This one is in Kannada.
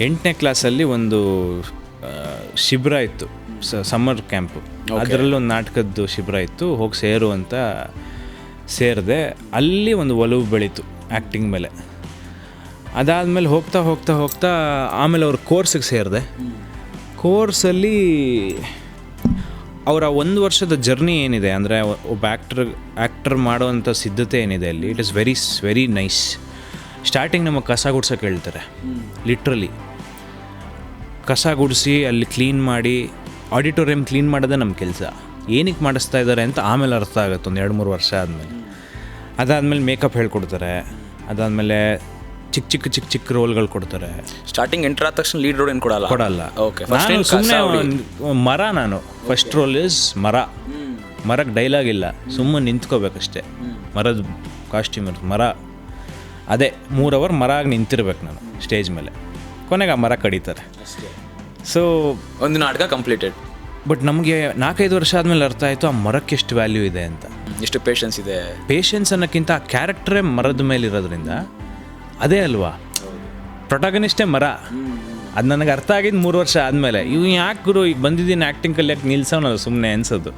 ಎಂಟನೇ ಕ್ಲಾಸಲ್ಲಿ ಒಂದು ಶಿಬಿರ ಇತ್ತು. Summer camp. ಅದರಲ್ಲೂ ಒಂದು ನಾಟಕದ್ದು ಶಿಬಿರ ಇತ್ತು. ಹೋಗಿ ಸೇರು ಅಂತ ಸೇರಿದೆ ಅಲ್ಲಿ ಒಂದು ಒಲವು ಬೆಳೀತು ಆ್ಯಕ್ಟಿಂಗ್ ಮೇಲೆ. ಅದಾದಮೇಲೆ ಹೋಗ್ತಾ ಹೋಗ್ತಾ ಹೋಗ್ತಾ ಆಮೇಲೆ ಅವ್ರ ಕೋರ್ಸಿಗೆ ಸೇರಿದೆ. ಕೋರ್ಸಲ್ಲಿ ಅವರ ಒಂದು ವರ್ಷದ ಜರ್ನಿ ಏನಿದೆ? ಅಂದರೆ ಒಬ್ಬ ಆ್ಯಕ್ಟರ್ ಆ್ಯಕ್ಟರ್ ಮಾಡೋವಂಥ ಸಿದ್ಧತೆ ಏನಿದೆ ಅಲ್ಲಿ? It is very very nice starting ನಮಗೆ ಕಸ ಗುಡ್ಸೋಕೆ ಹೇಳ್ತಾರೆ. ಲಿಟ್ರಲಿ ಕಸ ಗುಡಿಸಿ ಅಲ್ಲಿ ಕ್ಲೀನ್ ಮಾಡಿ ಆಡಿಟೋರಿಯಂ ಕ್ಲೀನ್ ಮಾಡೋದೇ ನಮ್ಮ ಕೆಲಸ. ಏನಕ್ಕೆ ಮಾಡಿಸ್ತಾ ಇದ್ದಾರೆ ಅಂತ ಆಮೇಲೆ ಅರ್ಥ ಆಗುತ್ತೆ ಒಂದು ಎರಡು ಮೂರು ವರ್ಷ ಆದಮೇಲೆ. ಅದಾದಮೇಲೆ ಮೇಕಪ್ ಹೇಳ್ಕೊಡ್ತಾರೆ ಅದಾದಮೇಲೆ ಚಿಕ್ಕ ಚಿಕ್ಕ ಚಿಕ್ಕ ಚಿಕ್ಕ ರೋಲ್ಗಳು ಕೊಡ್ತಾರೆ. ಸ್ಟಾರ್ಟಿಂಗ್ ಎಂಟರ್ ಆದ ತಕ್ಷಣ ಲೀಡ್ ರೋಲ್ ಏನು ಕೊಡಲ್ಲ? ಕೊಡಲ್ಲ. ಓಕೆ ನಾನು ಸುಮ್ಮನೆ ಮರ ನಾನು. ಫಸ್ಟ್ ರೋಲ್ ಇಸ್ ಮರ. ಮರಕ್ಕೆ ಡೈಲಾಗ್ ಇಲ್ಲ. ಸುಮ್ಮನೆ ನಿಂತ್ಕೋಬೇಕಷ್ಟೇ. ಮರದ ಕಾಸ್ಟ್ಯೂಮ್ ಮರ. ಅದೇ ಮೂರು ಅವರ್ ಮರ ಆಗಿ ನಿಂತಿರ್ಬೇಕು ನಾನು ಸ್ಟೇಜ್ ಮೇಲೆ. ಕೊನೆಗೆ ಆ ಮರ ಕಡಿತಾರೆ. ಸೊ ಒಂದು ನಾಟಕ ಕಂಪ್ಲೀಟೆಡ್ ಬಟ್ ನಮಗೆ ನಾಲ್ಕೈದು ವರ್ಷ ಆದಮೇಲೆ ಅರ್ಥ ಆಯಿತು ಆ ಮರಕ್ಕೆ ಎಷ್ಟು ವ್ಯಾಲ್ಯೂ ಇದೆ ಅಂತ. ಎಷ್ಟು ಪೇಷನ್ಸ್ ಇದೆ. ಪೇಷನ್ಸ್ ಅನ್ನೋಕ್ಕಿಂತ ಆ ಕ್ಯಾರೆಕ್ಟ್ರೇ ಮರದ ಮೇಲೆ ಇರೋದ್ರಿಂದ ಅದೇ ಅಲ್ವಾ? ಪ್ರೊಟಾಗನಿಸ್ಟೇ ಮರ. ಅದು ನನಗೆ ಅರ್ಥ ಆಗಿದ್ದು ಮೂರು ವರ್ಷ ಆದಮೇಲೆ. ಇವು ಯಾಕೆ ಗುರು ಈಗ ಬಂದಿದ್ದೀನಿ ಆ್ಯಕ್ಟಿಂಗ್ ಕಲಿಯಕ್ಕೆ ನಿಲ್ಸೋನಲ್ಲ ಸುಮ್ಮನೆ ಅನ್ಸೋದು.